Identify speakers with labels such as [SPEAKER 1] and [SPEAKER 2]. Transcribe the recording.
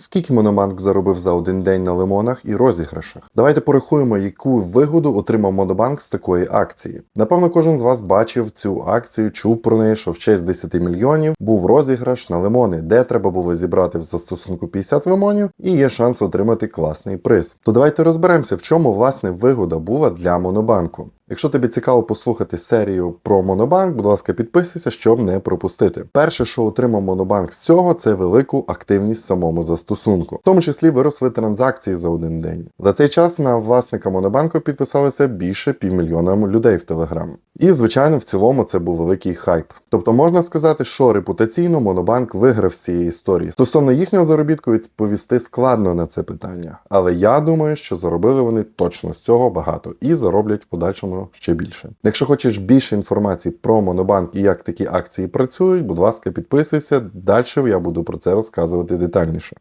[SPEAKER 1] Скільки Монобанк заробив за один день на лимонах і розіграшах? Давайте порахуємо, яку вигоду отримав Монобанк з такої акції. Напевно, кожен з вас бачив цю акцію, чув про неї, що в честь 10 мільйонів був розіграш на лимони, де треба було зібрати в застосунку 50 лимонів і є шанс отримати класний приз. То давайте розберемося, в чому власне вигода була для Монобанку. Якщо тобі цікаво послухати серію про Монобанк, будь ласка, підписуйся, щоб не пропустити. Перше, що отримав Монобанк з цього, це велику активність самому застосунку. В тому числі виросли транзакції за один день. За цей час на власника Монобанку підписалися більше півмільйона людей в Телеграм. І, звичайно, в цілому це був великий хайп. Тобто можна сказати, що репутаційно Монобанк виграв з цієї історії. Стосовно їхнього заробітку відповісти складно на це питання, але я думаю, що заробили вони точно з цього багато і зароблять в подальшому ще більше. Якщо хочеш більше інформації про Монобанк і як такі акції працюють, будь ласка, підписуйся. Далі я буду про це розказувати детальніше.